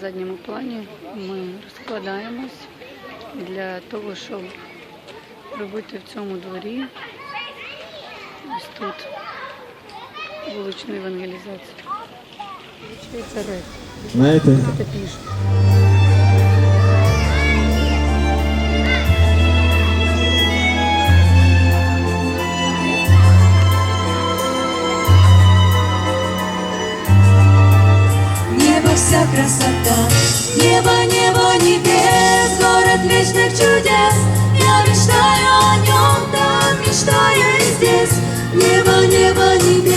Задньому плані. Ми розкладаємось для того, щоб робити в цьому дворі. Ось тут вуличну евангелізацію. Знаєте, вся красота, небо, небо, небес, город вечных чудес. Я мечтаю о нем, там мечтаю и здесь. Небо, небо, небес,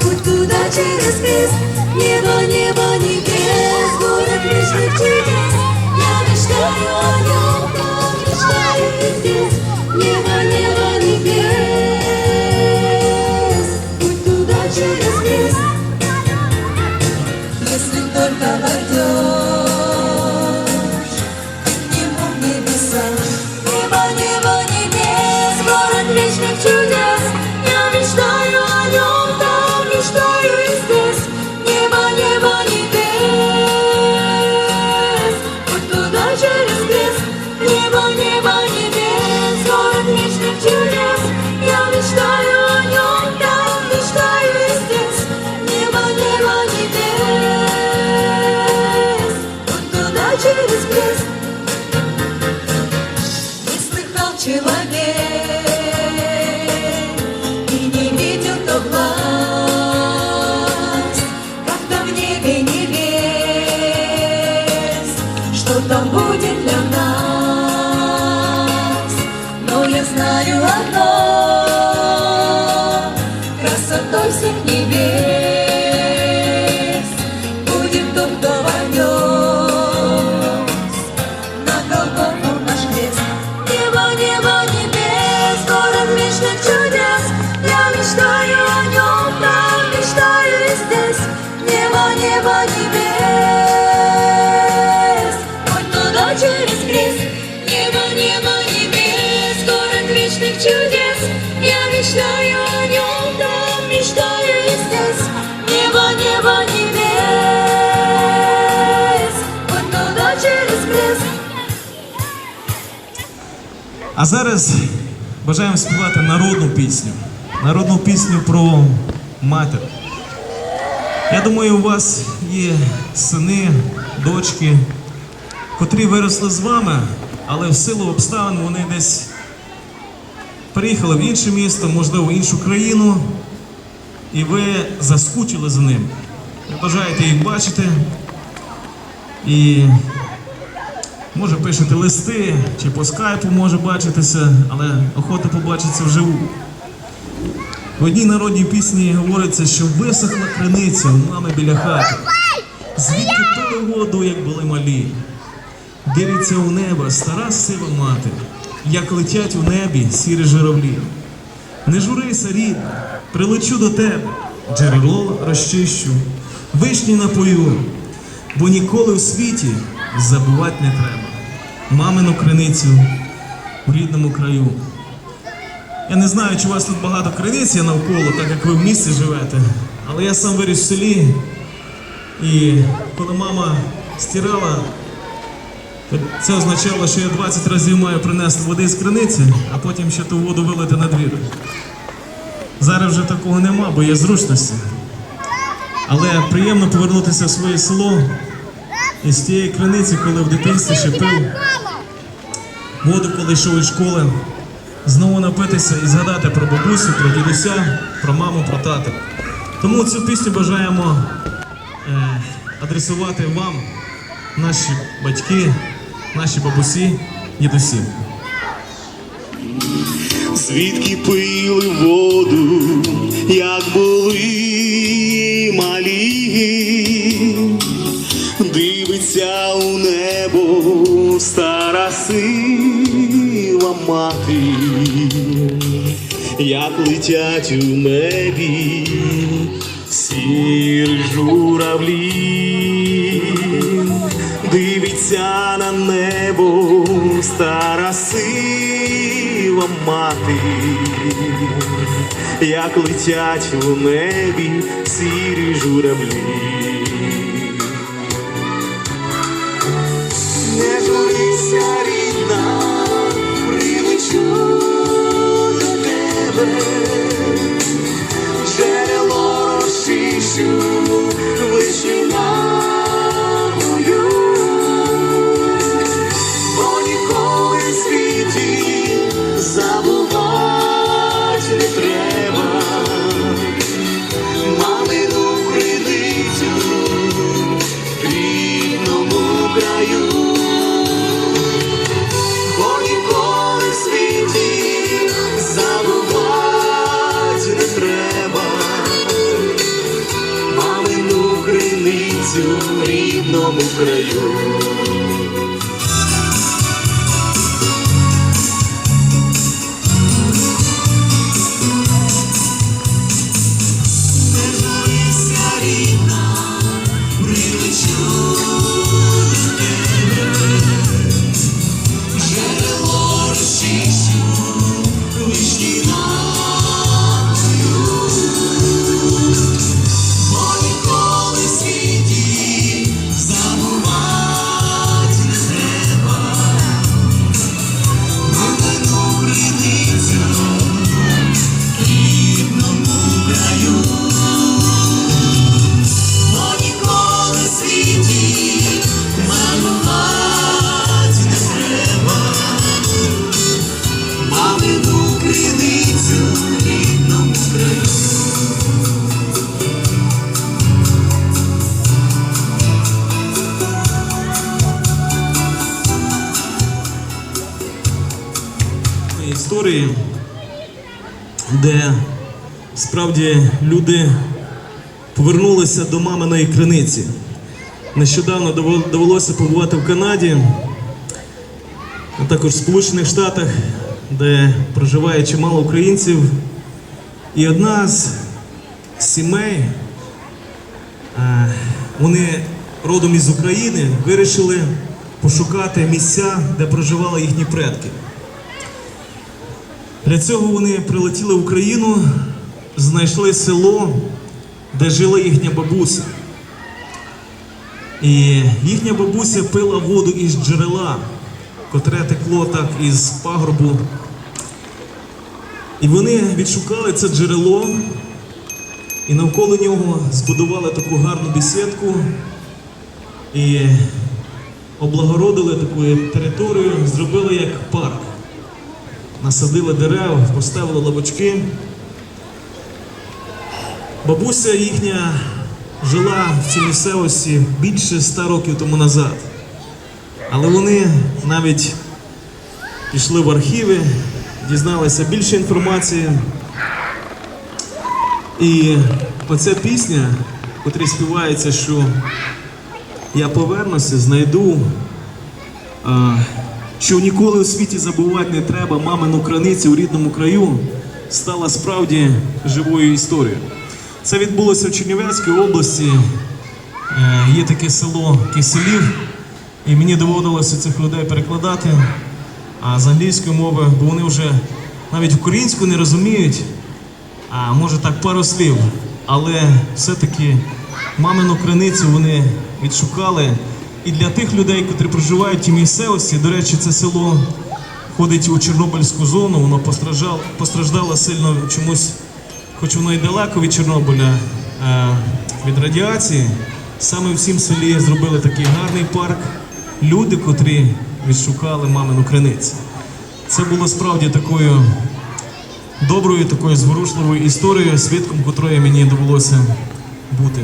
путь туда через лес. Небо, небо, небес, город вечных чудес. Я мечтаю о нем, там мечтаю и здесь. Небо, небо, небес, будет для нас. Но я знаю одно, а зараз бажаємо співати народну пісню. Народну пісню про матір. Я думаю, у вас є сини, дочки, котрі виросли з вами, але в силу обставин вони десь приїхали в інше місто, можливо, в іншу країну, і ви заскучили за ним. Ви бажаєте їх бачити. І Може пишете листи чи по скайпу може бачитися, але охота побачитися вживу. В одній народній пісні говориться, що висохла криниця у мами біля хати. Звідки пили воду, як були малі. Дивиться у небо стара сива мати, як летять у небі сірі журавлі. Не журися, рідна, прилечу до тебе, джерело розчищу, вишні напою, бо ніколи у світі забувати не треба. Мамину криницю у рідному краю. Я не знаю, чи у вас тут багато криниць є навколо, так як ви в місті живете, але я сам виріс в селі. І коли мама стирала, це означало, що я 20 разів маю принести води з криниці, а потім ще ту воду вилити на двір. Зараз вже такого нема, бо є зручності. Але приємно повернутися в своє село і з тієї криниці, коли в дитинстві ще пив воду, коли йшов із школи, знову напитися і згадати про бабусю, про дідуся, про маму, про тата. Тому цю пісню бажаємо е, адресувати вам, наші батьки, наші бабусі, дідусі. Звідки пили воду, як були малі, дивиться у небо стара сила мати, як летять у небі сірі журавлі, дивиться на небо стара сила мати, як летять у небі сірі журавлі. Тебе, криницю в рідному краю. Історії, де справді люди повернулися до маминої криниці. Нещодавно довелося побувати в Канаді, а також в Сполучених Штатах, де проживає чимало українців. І одна з сімей, е, вони родом із України, вирішили пошукати місця, де проживали їхні предки. Для цього вони прилетіли в Україну, знайшли село, де жила їхня бабуся. І їхня бабуся пила воду із джерела, котре текло так із пагорбу. І вони відшукали це джерело і навколо нього збудували таку гарну бесідку і облагородили таку територію, зробили як парк насадили дерев, поставили лавочки. Бабуся їхня жила в цій місцевості більше ста років тому назад. Але вони навіть пішли в архіви, дізналися більше інформації. І оця пісня, в котрій співається, що я повернуся, знайду що ніколи у світі забувати не треба мамину краницю у рідному краю, стала справді живою історією. Це відбулося в Чернівецькій області. Е, Є таке село Киселів, і мені доводилося цих людей перекладати а з англійської мови, бо вони вже навіть українську не розуміють, а може так пару слів. Але все-таки мамину криницю вони відшукали. І для тих людей, які проживають в місцевості, до речі, це село входить у Чорнобильську зону, воно постраждало, постраждало сильно чомусь, хоч воно і далеко від Чорнобиля, е, від радіації. Саме в цім селі зробили такий гарний парк. Люди, котрі відшукали мамину криницю. Це було справді такою доброю, такою зворушливою історією, свідком котрої мені довелося бути.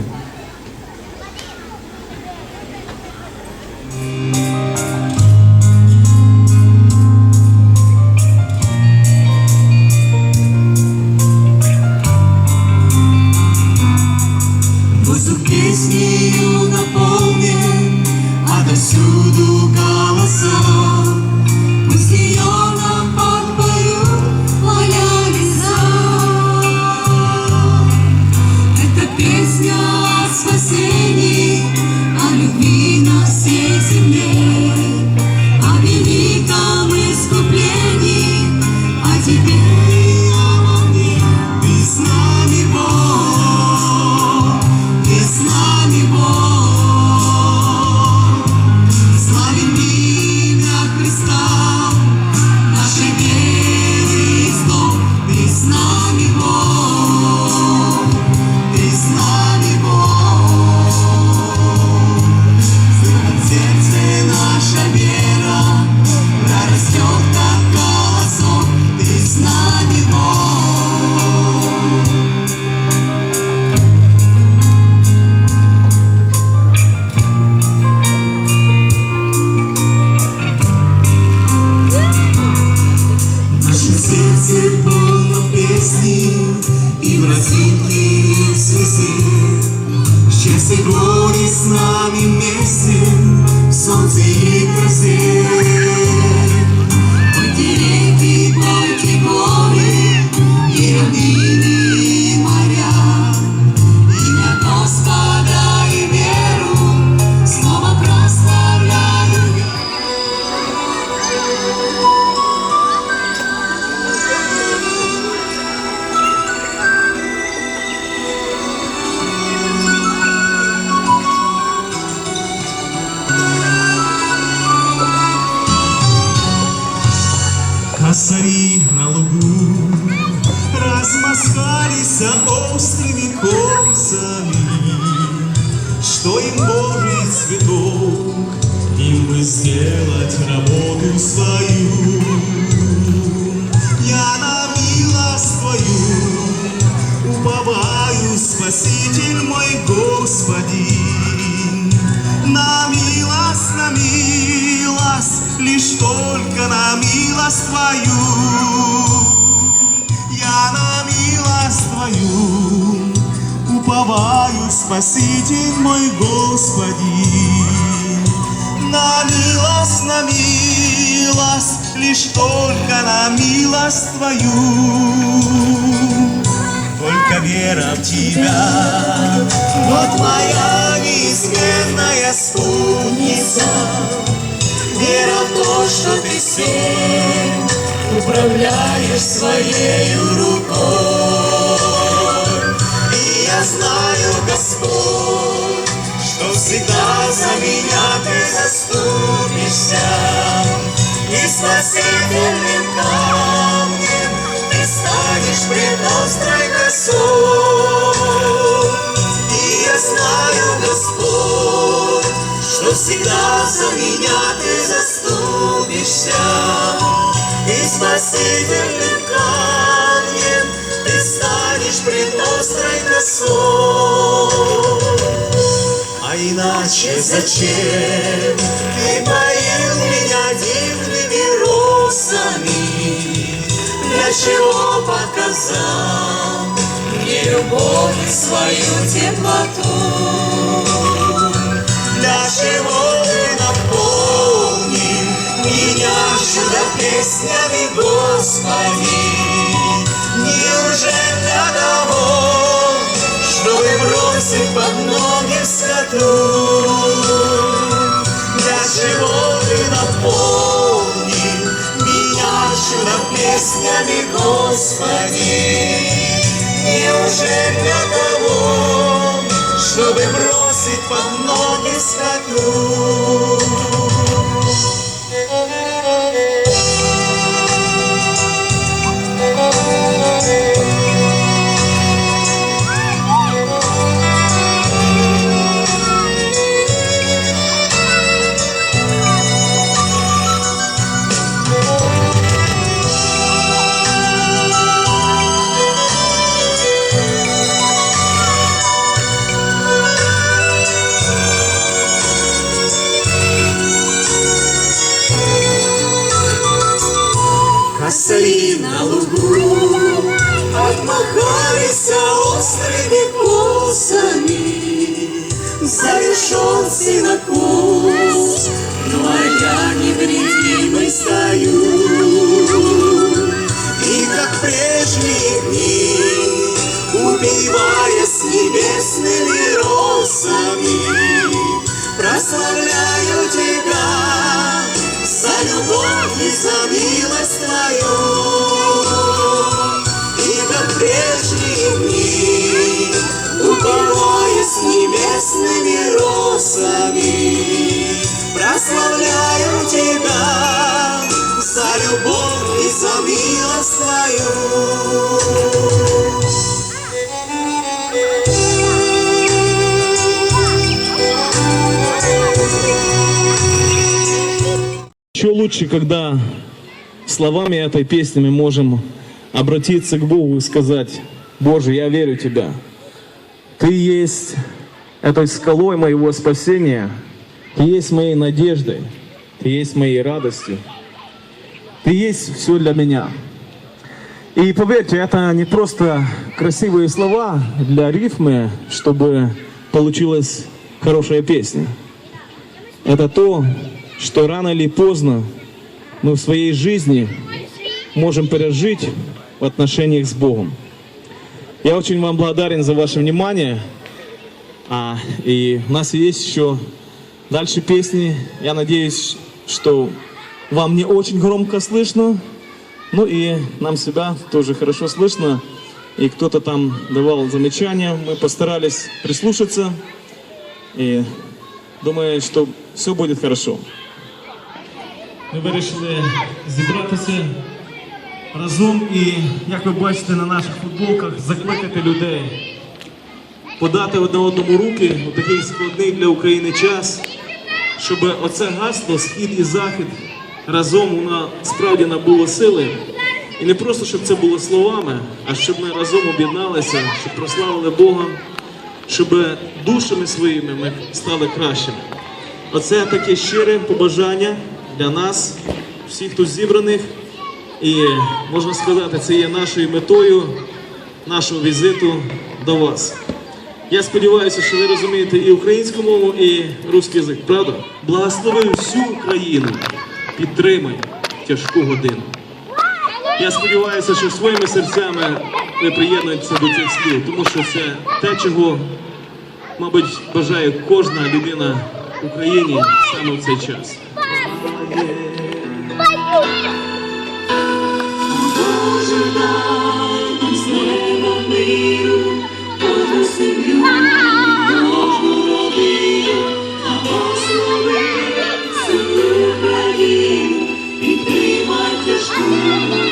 Лишь только на милость Твою. Я на милость Твою уповаю, Спаситель мой Господин. На милость, на милость, лишь только на милость Твою. Только вера в Тебя, вот моя неизменная спутница. Вера в то, что Ты всем управляешь своей рукой. И я знаю, Господь, что всегда за меня Ты заступишься. И спасительным камнем Ты станешь пред острой косой. Что всегда за меня Ты заступишься. И спасительным камнем Ты станешь пред острой косой. А иначе зачем ты поил меня дивными росами? Для чего показал мне любовь свою теплоту? Чего ты наполнил меня чудо песнями, Господи? Неужели для того, чтобы бросить под ноги? Для чего ты наполнил меня чудо песнями, Господи? Неужели для того, чтобы бросить под ноги скоту? Завершен на милость Твою. Еще лучше, когда словами этой песни мы можем обратиться к Богу и сказать, Боже, я верю в Тебя. Ты есть этой скалой моего спасения, Ты есть моей надеждой, Ты есть моей радостью, Ты есть все для меня. И поверьте, это не просто красивые слова для рифмы, чтобы получилась хорошая песня. Это то, что рано или поздно мы в своей жизни можем пережить в отношениях с Богом. Я очень вам благодарен за ваше внимание. А, и у нас есть еще дальше песни. Я надеюсь, что вам не очень громко слышно. Ну и нам себя тоже хорошо слышно. И кто-то там давал замечания. Мы постарались прислушаться. І думаю, що все буде хорошо. Ми вирішили зібратися разом і, як ви бачите на наших футболках, закликати людей подати одне одному руки у такий складний для України час, щоб оце гасло Схід і Захід разом воно справді набуло сили. І не просто щоб це було словами, а щоб ми разом об'єдналися, щоб прославили Бога, щоб душами своїми ми стали кращими. Оце таке щире побажання для нас, всіх тут зібраних. І можна сказати, це є нашою метою нашого візиту до вас. Я сподіваюся, що ви розумієте і українську мову, і русський язик. Правда? Благослови всю Україну, підтримай тяжку годину. Я сподіваюся, що своїми серцями ви приєднуєтеся до цих слів, тому що це те, чого, мабуть, бажає кожна людина в Україні саме в цей час. Боже, тяжку Долю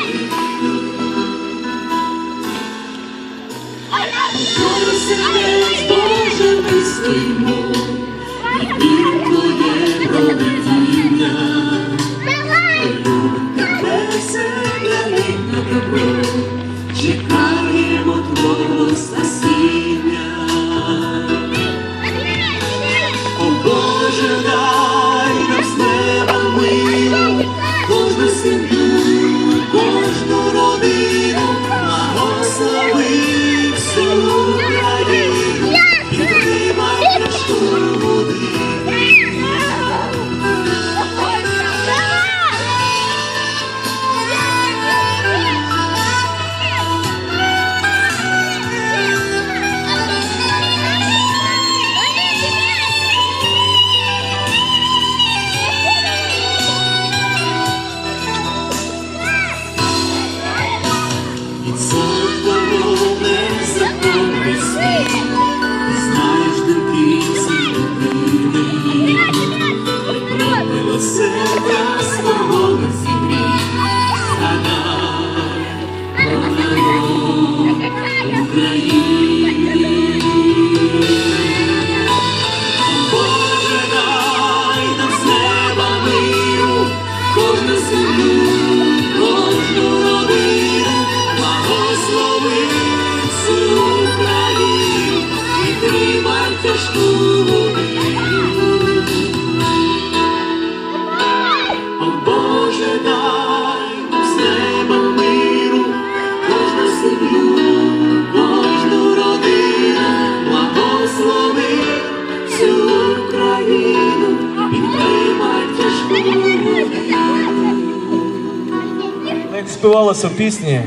Як співалося в пісні,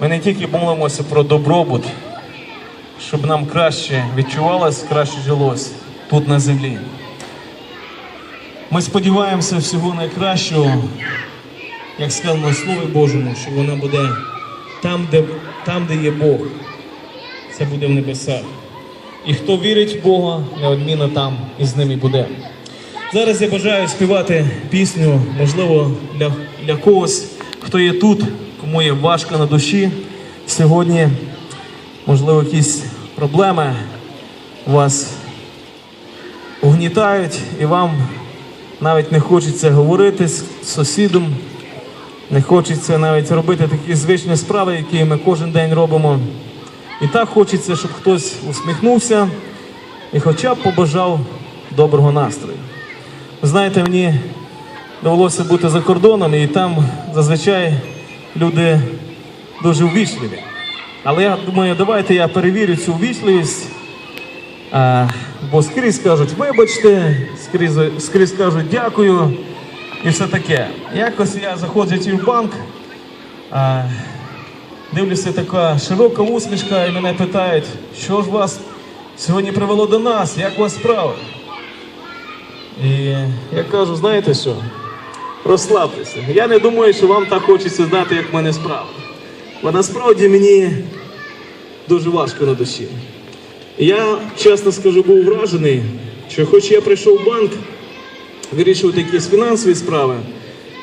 ми не тільки молимося про добробут, щоб нам краще відчувалось, краще жилось тут на землі. Ми сподіваємося всього найкращого, як сказано в Слові Божому, що вона буде там, де, там, де є Бог. Це буде в небесах. І хто вірить в Бога, неодмінно там і з ним і буде. Зараз я бажаю співати пісню, можливо, для, для когось, хто є тут, кому є важко на душі. Сьогодні, можливо, якісь проблеми вас угнітають, і вам навіть не хочеться говорити з сусідом, не хочеться навіть робити такі звичні справи, які ми кожен день робимо. І так хочеться, щоб хтось усміхнувся і хоча б побажав доброго настрою. Знаєте, мені довелося бути за кордоном, і там зазвичай люди дуже ввічливі. Але я думаю, давайте я перевірю цю ввічливість. Бо скрізь кажуть, вибачте, скрізь, скрізь кажуть дякую і все таке. Якось я заходжу в банк, а, дивлюся, така широка усмішка, і мене питають, що ж вас сьогодні привело до нас, як у вас справи? І я кажу, знаєте що? Розслабтеся. Я не думаю, що вам так хочеться знати, як в мене справи. Бо насправді мені дуже важко на душі. Я, чесно скажу, був вражений, що хоч я прийшов в банк вирішувати якісь фінансові справи,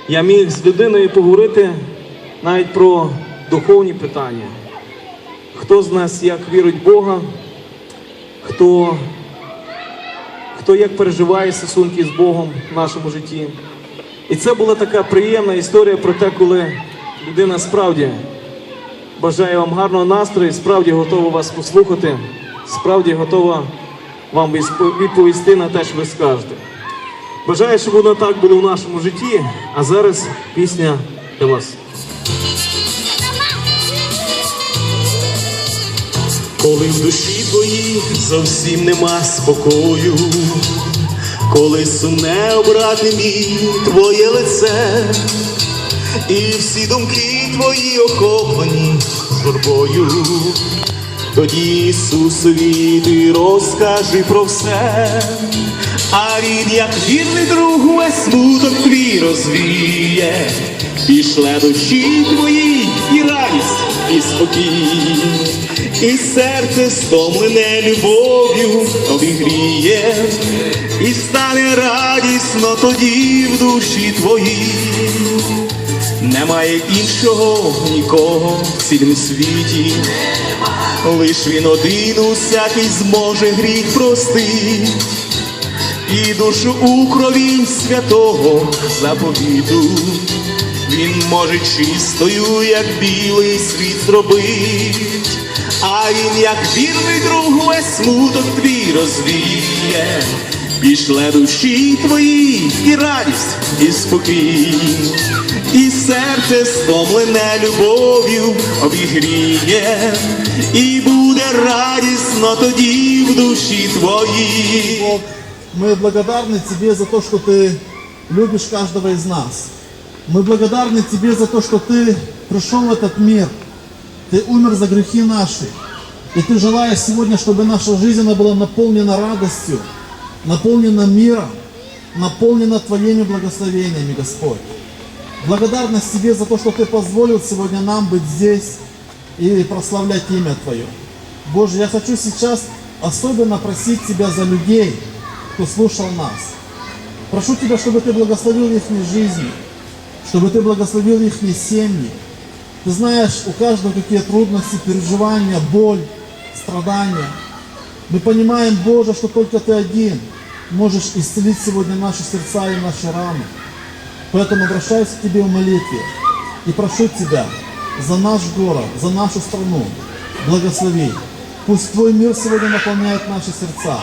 я міг з людиною поговорити навіть про духовні питання. Хто з нас як вірить в Бога, хто, хто як переживає стосунки з Богом в нашому житті. І це була така приємна історія про те, коли людина справді бажає вам гарного настрою, справді готова вас послухати, справді готова вам відповісти на те, що ви скажете. Бажаю, щоб воно так було в нашому житті, а зараз пісня для вас. Коли в душі твоїй зовсім нема спокою, коли сумне обрати мій твоє лице, і всі думки твої охоплені журбою, тоді Ісусові ти розкажи про все, а він, як вірний друг, весь смуток твій розвіє, пішле душі твої і радість, і спокій. І серце стомлене любов'ю обігріє, і стане радісно тоді в душі твоїй. Немає іншого нікого в цілім світі, лиш він один усякий зможе гріх простить, і душу у крові святого заповіту. Він може чистою, як білий світ зробить, а він, як вірний друг, весь смуток твій розвіє, пішле душі твої і радість, і спокій, і серце стомлене любов'ю обігріє, і буде радісно тоді в душі твоїй. Бог, мы благодарны Тебе за то, что Ты любишь каждого из нас. Мы благодарны Тебе за то, что Ты пришел в этот мир. Ты умер за грехи наши. И Ты желаешь сегодня, чтобы наша жизнь она была наполнена радостью, наполнена миром, наполнена Твоими благословениями, Господь. Благодарность Тебе за то, что Ты позволил сегодня нам быть здесь и прославлять имя Твое. Боже, я хочу сейчас особенно просить Тебя за людей, кто слушал нас. Прошу Тебя, чтобы Ты благословил их жизни, чтобы Ты благословил их семьи. Ты знаешь, у каждого какие трудности, переживания, боль, страдания. Мы понимаем, Боже, что только Ты один можешь исцелить сегодня наши сердца и наши раны. Поэтому обращаюсь к Тебе в молитве и прошу Тебя за наш город, за нашу страну. Благослови. Пусть Твой мир сегодня наполняет наши сердца.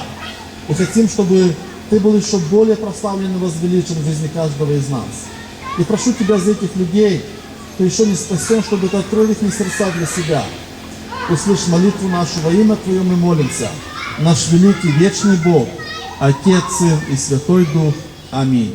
И хотим, чтобы Ты был еще более прославлен и возвеличен в жизни каждого из нас. И прошу Тебя за этих людей, кто еще не спасен, чтобы Ты открыл их сердца для себя. Услышь молитву нашу во имя Твое мы молимся. Наш великий вечный Бог, Отец, Сын и Святой Дух. Аминь.